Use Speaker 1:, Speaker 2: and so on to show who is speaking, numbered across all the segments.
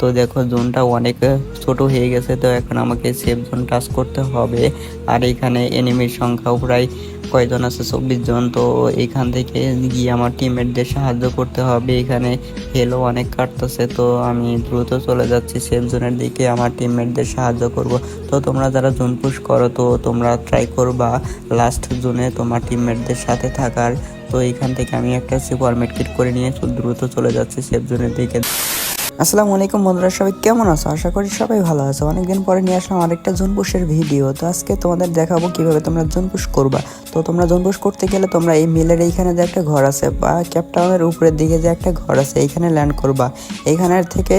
Speaker 1: তো দেখো জোনটা অনেক ছোট হয়ে গেছে, তো এখন আমাকে সেফ জোন টাচ করতে হবে। আর এখানে এনিমির সংখ্যাও প্রায় কয়জন আছে? চব্বিশ জন। তো এখান থেকে গিয়ে আমার টিমমেটদের সাহায্য করতে হবে। এখানে হেলও অনেক কাটতেছে, তো আমি দ্রুত চলে যাচ্ছি সেফ জোনের দিকে। আমার টিমমেটদের সাহায্য করব। তো তোমরা যারা জোন পুশ করো, তো তোমরা ট্রাই করবা লাস্ট জোনে তোমার টিমমেটদের সাথে থাকার। তো এখান থেকে আমি একটা সুপার কিট করে নিয়ে দ্রুত চলে যাচ্ছি সেফ জোনের দিকে। আসসালামু আলাইকুম বন্ধুরা, সবাই কেমন আছো? আশা করি সবাই ভালো আছো। অনেকদিন পরে নিয়ে আসলাম আরেকটা জোনপুষের ভিডিও। তো আজকে তোমাদের দেখাবো কীভাবে তোমরা জোনপুষ করবা। তো তোমরা জোনপুষ করতে গেলে তোমরা এই মিলের এইখানে যে একটা ঘর আছে বা ক্যাপটাউনের উপরের দিকে যে একটা ঘর আছে, এইখানে ল্যান্ড করবা। এইখানের থেকে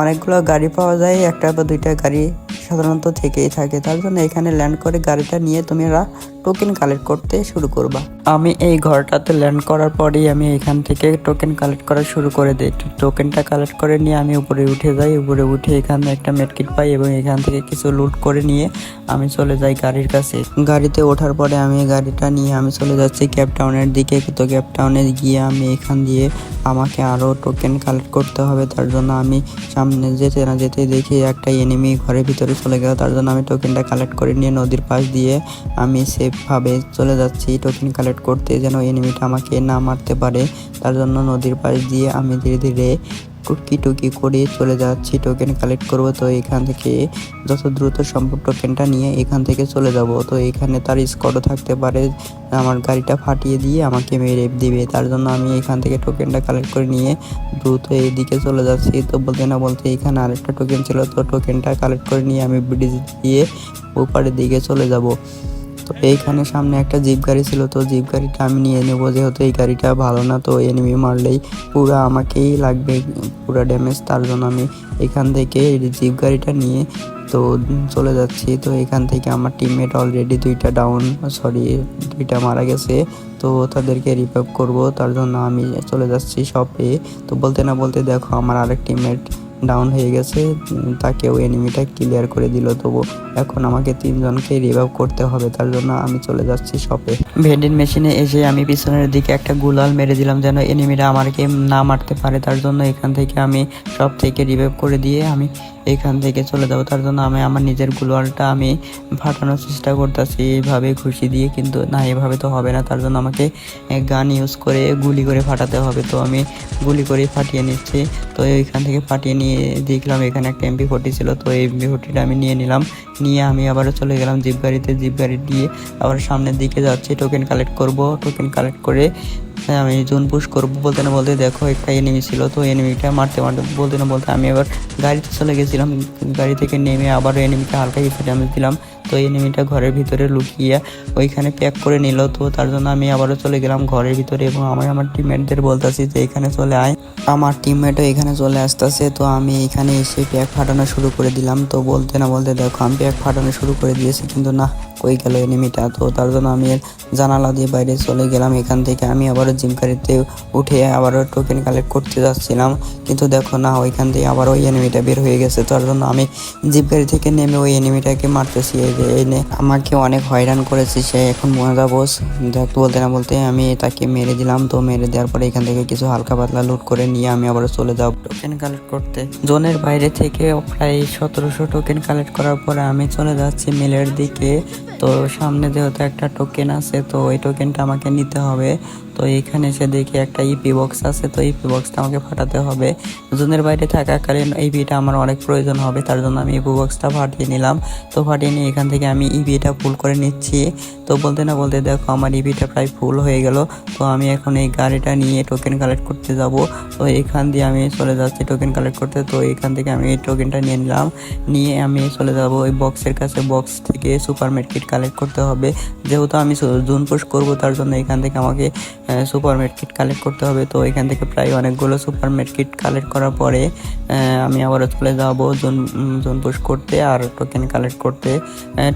Speaker 1: অনেকগুলো গাড়ি পাওয়া যায়, একটা বা দুইটা গাড়ি সাধারণত থেকেই থাকে। তার জন্য এখানে ল্যান্ড করে গাড়িটা নিয়ে তোমরা টোকেন কালেক্ট করতে শুরু করবা। আমি এই ঘরটাতে ল্যান্ড করার পরেই আমি এখান থেকে টোকেন কালেক্ট করা শুরু করে দিই। টোকেনটা কালেক্ট করে নিয়ে আমি উপরে উঠে যাই। উপরে উঠে এখানে একটা মেডকিট পাই এবং এখান থেকে কিছু লুট করে নিয়ে আমি চলে যাই গাড়ির কাছে। গাড়িতে ওঠার পরে আমি গাড়িটা নিয়ে আমি চলে যাচ্ছি ক্যাপটাউনের দিকে। তো ক্যাপটাউনে গিয়ে আমি এখান দিয়ে আমাকে আরও টোকেন কালেক্ট করতে হবে। তার জন্য আমি সামনে যেতে না যেতে দেখি একটা এনিমি ঘরের ভিতরে চলে গেল, তার জন্য আমি টোকেনটা কালেক্ট করে নিয়ে নদীর পাশ দিয়ে আমি সেফভাবে চলে যাচ্ছি। টোকেন কালেক্ট করতে যেন এনিমিটা আমাকে না মারতে পারে, তার জন্য নদীর পাশ দিয়ে আমি ধীরে ধীরে টুকি টুকি করে চলে যাচ্ছি টোকেন কালেক্ট করব। তো এখান থেকে যত দ্রুত সম্ভব টোকেনটা নিয়ে এখান থেকে চলে যাব। তো এখানে তার স্কটও থাকতে পারে, আমার গাড়িটা ফাটিয়ে দিয়ে আমাকে মেরে দিবে। তার জন্য আমি এখান থেকে টোকেনটা কালেক্ট করে নিয়ে দ্রুত এইদিকে চলে যাচ্ছি। তো বলতে না বলতে এখানে আরেকটা টোকেন ছিল, তো টোকেনটা কালেক্ট করে নিয়ে আমি ব্রিজ দিয়ে ওপারের দিকে চলে যাব। তো এইখানে সামনে একটা জিপ গাড়ি ছিল, তো জিপ গাড়িটা আমি নিয়ে নেব যেহেতু এই গাড়িটা ভালো না, তো এনিমি মারলেই পুরো আমাকেই লাগবে, পুরো ড্যামেজ তার জন্য আমি এখান থেকে জিপ গাড়িটা নিয়ে তো চলে যাচ্ছি। তো এখান থেকে আমার টিমমেট অলরেডি দুইটা ডাউন সরি দুইটা মারা গেছে, তো তাদেরকে রিভাইভ করব, তার জন্য আমি চলে যাচ্ছি শপে তো বলতে না বলতে দেখো, আমার আরেক টিমমেট ডাউন হয়ে গেছে তাকে ওই এনিমিটা ক্লিয়ার করে দিল। তবু এখন আমাকে তিনজনকে রিভাইভ করতে হবে, তার জন্য আমি চলে যাচ্ছি শপে ভেন্ডিং মেশিনে এসে আমি পিছনের দিকে একটা গুলাল মেরে দিলাম, যেন এনিমিটা আমাকে না মারতে পারে। তার জন্য এখান থেকে আমি সব থেকে রিভাইভ করে দিয়ে আমি এখান থেকে চলে যাব। তার জন্য আমি আমার নিজের গুলালটা আমি ফাটানোর চেষ্টা করতেছি। এইভাবে খুশি দিয়ে কিন্তু না, এভাবে তো হবে না। তার জন্য আমাকে গান ইউজ করে গুলি করে ফাটাতে হবে। তো আমি গুলি করে ফাটিয়ে নিচ্ছি। তো এইখান থেকে ফাটিয়ে নিয়ে দেখলাম এখানে একটা এমপি ফোর্টি ছিল। তো এই এমপি ফোর্টিটা আমি নিয়ে নিলাম। নিয়ে আমি আবারও চলে গেলাম জিপ গাড়িতে জিপ গাড়ি দিয়ে আবার সামনের দিকে যাচ্ছি। টোকেন কালেক্ট করব। টোকেন কালেক্ট করে আমি জোন পুশ করব বলতে না বলতে দেখো, একটা এনিমি ছিল তো এনিমিটা মারতে মারতে বলতে না বলতে আমি আবার গাড়িতে চলে গেছিলাম, গাড়ি থেকে নেমে আবার এনিমিটা হালকা হিসেবে আমি দিলাম। তো এনিমিটা ঘরের ভিতরে লুকিয়ে ওইখানে প্যাক করে নিল, তো তার জন্য আমি আবারও চলে গেলাম ঘরের ভিতরে এবং আমি আমার টিমমেটদের বলতেছি যে এখানে চলে আয়। আমার টিমমেটও এখানে চলে আসতেছে, তো আমি এখানে এসে প্যাক ফাটানো শুরু করে দিলাম। তো বলতে না বলতে দেখো, আমি প্যাক ফাটানো শুরু করে দিয়েছি, কিন্তু না, কই গেল এনিমিটা তো তার জন্য আমি জানালা দিয়ে বাইরে চলে গেলাম। এখান থেকে আমি আবারও জিম গাড়িতে উঠে আবারও টোকেন কালেক্ট করতে যাচ্ছিলাম। কিন্তু দেখো না, ওইখান থেকে আবার ওই এনিমিটা বের হয়ে গেছে। তার জন্য আমি জিপ গাড়ি থেকে নেমে ওই এনিমিটাকে মারতেছি। এই আমাকে অনেক হয়রান করেছে সে এখন মজা বোস। দেখ, বলতে না বলতে আমি তাকে মেরে দিলাম। তো মেরে দেওয়ার পরে এখান থেকে কিছু হালকা পাতলা লুট করে নিয়ে আমি আবার চলে যাব টোকেন কালেক্ট করতে। জোনের বাইরে থেকে প্রায় সতেরোশো টোকেন কালেক্ট করার পরে আমি চলে যাচ্ছি মিলের দিকে। তো সামনে যেহেতু একটা টোকেন আছে, তো ওই টোকেনটা আমাকে নিতে হবে। তো এখানে এসে দেখি একটা ইপি বক্স আছে, তো ইপি বক্সটা আমাকে ফাটাতে হবে। জোনের বাইরে থাকাকালীন ইপিটা আমার অনেক প্রয়োজন হবে, তার জন্য আমি ইপি বক্সটা ফাটিয়ে নিলাম। তো ফাটিয়ে নিয়ে এখান থেকে আমি ইপিটা ফুল করে নিচ্ছি। তো বলতে না বলতে দেখো আমার ইভিটা প্রায় ফুল হয়ে গেল। তো আমি এখন এই গাড়িটা নিয়ে টোকেন কালেক্ট করতে যাব। তো এখান দিয়ে আমি চলে যাচ্ছি টোকেন কালেক্ট করতে। তো এখান থেকে আমি এই টোকেনটা নিয়ে নিলাম। নিয়ে আমি চলে যাব ওই বক্সের কাছে। বক্স থেকে সুপার কিট কালেক্ট করতে হবে। যেহেতু আমি জুন পোস্ট করব, তার জন্য এখান থেকে আমাকে সুপার কিট কালেক্ট করতে হবে। তো এখান থেকে প্রায় অনেকগুলো সুপার কিট কালেক্ট করার পরে আমি আবারও চলে যাব জোন জোন পোস্ট করতে আর টোকেন কালেক্ট করতে।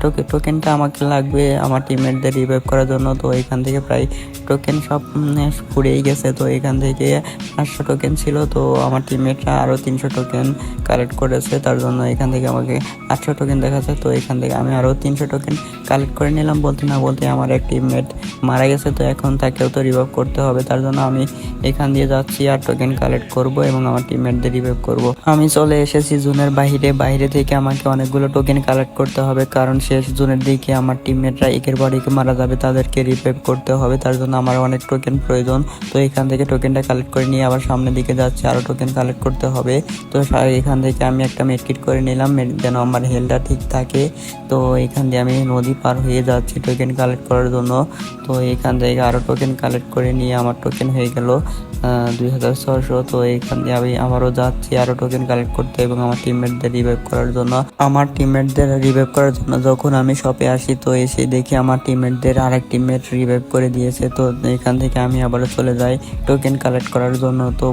Speaker 1: টোকেন টোকেনটা আমাকে লাগবে, আমার টিম টিমমেটদের রিভাইভ করার জন্য তো এখান থেকে প্রায় টোকেন সব উম, ফুরিয়েই গেছে। তো এখান থেকে পাঁচশো টোকেন ছিল তো আমার টিমমেটরা আরও তিনশো টোকেন কালেক্ট করেছে। তার জন্য এখান থেকে আমাকে আটশো টোকেন দেখাচ্ছে। তো এখান থেকে আমি আরও তিনশো টোকেন কালেক্ট করে নিলাম বলতে না বলতে আমার এক টিমমেট মারা গেছে। তো এখন তাকেও তো রিভাইভ করতে হবে। তার জন্য আমি এখান দিয়ে যাচ্ছি আর টোকেন কালেক্ট করব এবং আমার টিমমেটদের রিভাইভ করব। আমি চলে এসেছি জোনের বাইরে বাইরে থেকে আমাকে অনেকগুলো টোকেন কালেক্ট করতে হবে কারণ শেষ জোনের দিকে আমার টিমমেটরা একের পর একে মারা যাবে, তাদেরকে রিভাইভ করতে হবে, তার জন্য আমার অনেক টোকেন প্রয়োজন। তো এখান থেকে টোকেনটা কালেক্ট করে নিয়ে আবার সামনের দিকে যাচ্ছি আরও টোকেন কালেক্ট করতে হবে। তো এখান থেকে আমি একটা মেডকিট করে নিলাম যেন আমার হেলটা ঠিক থাকে। তো এখান দিয়ে আমি নদী পার হয়ে যাচ্ছি টোকেন কালেক্ট করার জন্য। তো এখান থেকে আরও টোকেন কালেক্ট করে নিয়ে আমার টোকেন হয়ে গেল দুই হাজার ছশো তো এখান দিয়ে আমি আবারও যাচ্ছি আরও টোকেন কালেক্ট করতে এবং আমার টিমমেটদের রিভাইভ করার জন্য। আমার টিমমেটদের রিভাইভ করার জন্য যখন আমি শপে আসি, তো এসে দেখি আমার টিমমেটদের আরেক টিমমেট রিভাইভ করে দিয়েছে। তো এখান থেকে আমি আবারও চলে যাই টোকেন কালেক্ট করার জন্য। তো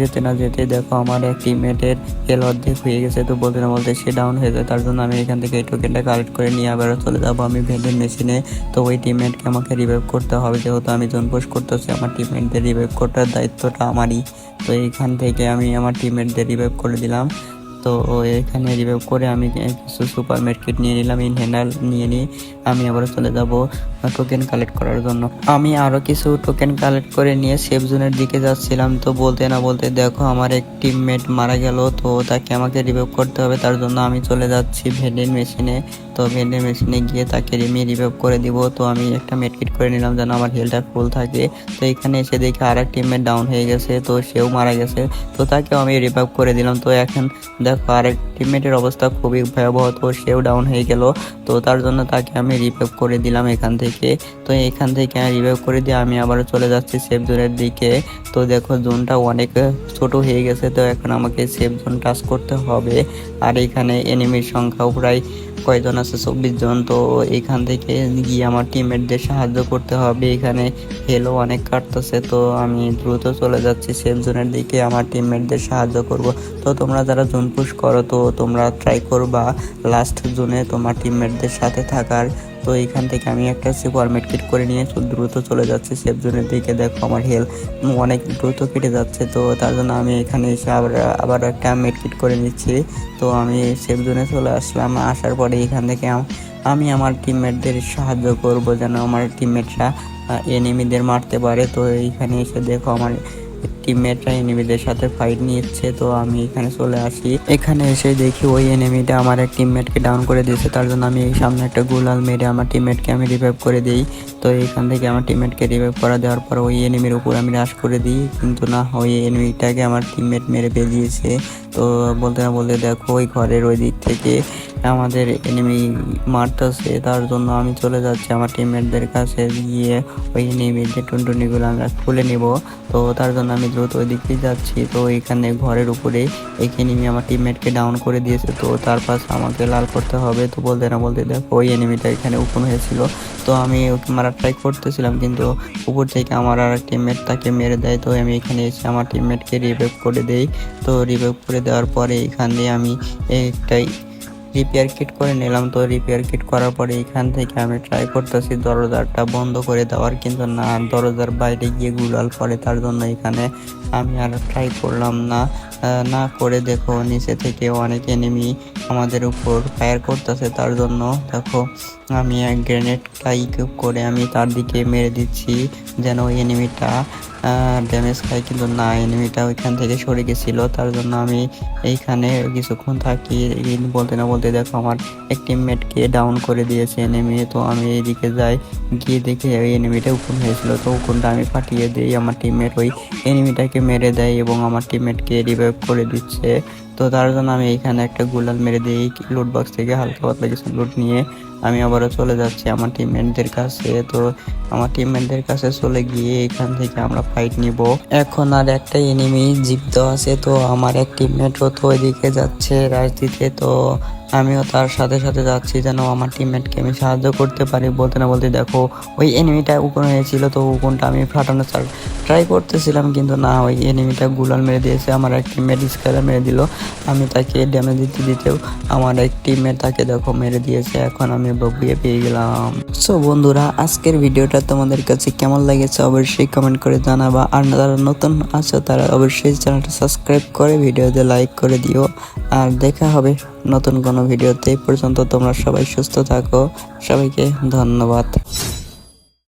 Speaker 1: যেতে না যেতে দেখো আমার এক টিমমেটের হেল অর্ধেক হয়ে গেছে। তো বলতে না বলতে সে ডাউন হয়ে যায়, তার জন্য আমি এখান থেকে এই টোকেনটা কালেক্ট করে নিয়ে আবারও চলে যাব আমি ভেন্ডের মেশিনে তো ওই টিমমেটকে আমাকে রিভাইভ করতে হবে, যেহেতু আমি জোন পোস্ট করতেছি, আমার টিমমেটদের রিভাইভ করার দায়িত্বটা আমারই। তো এইখান থেকে আমি আমার টিমমেটদের রিভাইভ করে দিলাম। তো এখানে রিভাইভ করে আমি কিছু সুপার মার্কেট নিয়ে নিলাম ইনহেনার নিয়ে নিই। আমি আবার চলে যাব টোকেন কালেক্ট করার জন্য। আমি আরও কিছু টোকেন কালেক্ট করে নিয়ে সেফ জোনের দিকে যাচ্ছিলাম, তো বলতে না বলতে দেখো আমার এক টিমমেট মারা গেল, তো তাকে আমাকে রিভাইভ করতে হবে, তার জন্য আমি চলে যাচ্ছি ভেন্ডিং মেশিনে তো ভেন্ডিং মেশিনে গিয়ে তাকে রিমি রিভাইভ করে দিব, তো আমি একটা মেডকিট করে নিলাম যেন আমার হেলটা ফুল থাকে। তো এখানে এসে দেখি আর এক টিমমেট ডাউন হয়ে গেছে, তো সেও মারা গেছে, তো তাকেও আমি রিভাইভ করে দিলাম। তো এখন দেখো আরেক টিমমেটের অবস্থা খুবই ভয়াবহ, তো সেও ডাউন হয়ে গেল, তো তার জন্য তাকে আমি রিভাইভ করে দিলাম এখান থেকে। তো এখান থেকে আমি রিভাইভ করে দিয়ে আমি আবার চলে যাচ্ছি সেফ জোনের দিকে। তো দেখো জোনটা অনেক ছোট হয়ে গেছে। তো এখন আমাকে সেফ জোন টাচ করতে হবে। আর এখানে এনিমির সংখ্যাও প্রায় কয়জন আছে? চব্বিশ জন। তো এখান থেকে গিয়ে আমার টিমমেটদের সাহায্য করতে হবে। এখানে হেলও অনেক কাটতেছে। তো আমি দ্রুত চলে যাচ্ছি সেফ জোনের দিকে। আমার টিমমেটদের সাহায্য করব। তো তোমরা যারা জোন পুশ করো, তো তোমরা ট্রাই করবা লাস্ট জোনে তোমার টিমমেটদের সাথে থাকার। তো এখান থেকে আমি একটা সুপার কিট করে নিয়ে দ্রুত চলে যাচ্ছি সেফ জোনের দিকে। দেখো, আমার হেল অনেক দ্রুত কেটে যাচ্ছে, তো তার জন্য আমি এখানে এসে আবার আবার একটা কিট করে নিচ্ছি। তো আমি সেফ জোনে চলে আসলাম। আসার পরে এখান থেকে আমি আমার টিমমেটদের সাহায্য করব যেন আমার টিমমেটরা এনিমিদের মারতে পারে। তো এইখানে এসে দেখো, আমার টিমমেটরা এনিমিদের সাথে ফাইট নিচ্ছে, তো আমি এখানে চলে আসি। এখানে এসে দেখি ওই এনিমিটা আমার এক টিমমেটকে ডাউন করে দিয়েছে, তার জন্য আমি এই সামনে একটা গুলাল মেরে আমার টিমমেটকে আমি রিভাইভ করে দিই। তো এখান থেকে আমার টিমমেটকে রিভাইভ করা দেওয়ার পর ওই এনিমির উপর আমি রাশ করে দিই, কিন্তু না, ওই এনিমিটাকে আমার টিমমেট মেরে পেয়ে তো বলতে না বলতে দেখো ওই ঘরের ওই দিক থেকে আমাদের এনিমি মারতেছে, তার জন্য আমি চলে যাচ্ছি আমার টিমমেটদের কাছে গিয়ে ওই এনিমি যে টুনটুনিগুলো আমরা খুলে নিব। তো তার জন্য আমি দ্রুত ওই দিকেই যাচ্ছি। তো এখানে ঘরের উপরে এই এনিমি আমার টিমমেটকে ডাউন করে দিয়েছে। তো তার পাশে আমাকে লাল করতে হবে। তো বলতে না বলতে দেখো, ওই এনিমিটা এখানে উপন হয়েছিল। তো আমি ওকে মারা ট্রাই করতেছিলাম, কিন্তু উপর থেকে আমার আর টিমমেট তাকে মেরে দেয়। তো আমি এখানে এসে আমার টিমমেটকে রিভাইভ করে দেই। তো রিভাইভ করে দেওয়ার পরে এখান আমি একটাই রিপেয়ার কিট করে নিলাম। তো রিপেয়ার কিট করার পরে এখান থেকে আমি ট্রাই করতেছি, দরজাটা বন্ধ করে দেওয়ার। কিন্তু না, দরজার বাইরে গিয়ে গুলাল পরে তার জন্য এখানে আমি আর ট্রাই করলাম না। না করে দেখো, নিচে থেকে অনেক এনিমি আমাদের উপর ফায়ার করতেছে, তার জন্য দেখো, আমি এক গ্রেনেড লাইক করে আমি তার দিকে মেরে দিচ্ছি, যেন এনিমিটা ড্যামেজ খায়, কিন্তু না এনিমিটা ওইখান থেকে সরে গেছিল, তার জন্য আমি এইখানে কিছুক্ষণ থাকি বলতে না বলতে দেখো, আমার এক টিমমেটকে ডাউন করে দিয়েছে এনিমি তো আমি এইদিকে যাই, গিয়ে দেখি ওই এনিমিটা উকুন হয়েছিল, তো উকুনটা আমি ফাটিয়ে দিই, আমার টিমমেট ওই এনিমিটাকে মেরে দেয় এবং আমার টিমমেটকে রিভাইভ করে দিচ্ছে। তো তার জন্য আমি এখানে একটা গুলাল মেরে দিই লুট বক্স থেকে হালকা পাতলা কিছু লুট নিয়ে। আমি আবারও চলে যাচ্ছি আমার টিমমেটদের কাছে। তো আমার টিমমেটদের কাছে চলে গিয়ে এখান থেকে আমরা ফাইট নিব। এখন আর একটা এনিমি জীবিত আছে, তো আমার এক টিমমেটও তো ওইদিকে যাচ্ছে রাজনীতিতে, তো আমিও তার সাথে সাথে যাচ্ছি যেন আমার টিমমেটকে আমি সাহায্য করতে পারি। বলতে না বলতে দেখো, ওই এনিমিটা উকন হয়েছিল তো উকুনটা আমি ফাটানো ট্রাই করতেছিলাম, কিন্তু না, ওই এনিমিটা গুলাল মেরে দিয়েছে, আমার এক টিমমেট স্কালার মেরে দিল। আমি তাকে ড্যামেজ দিতে দিতেও আমার এক টিমমেট তাকে দেখো মেরে দিয়েছে, এখন আমি বগুয়ে পেয়ে গেলাম। সো বন্ধুরা, আজকের ভিডিওটা তোমাদের কাছে কেমন লেগেছে অবশ্যই কমেন্ট করে জানাবা, আর যারা নতুন আছো তারা অবশ্যই চ্যানেলটা সাবস্ক্রাইব করে ভিডিওতে লাইক করে দিও, আর দেখা হবে নতুন কোনো ভিডিওতে পর্যন্ত তোমরা সবাই সুস্থ থাকো। সবাইকে ধন্যবাদ।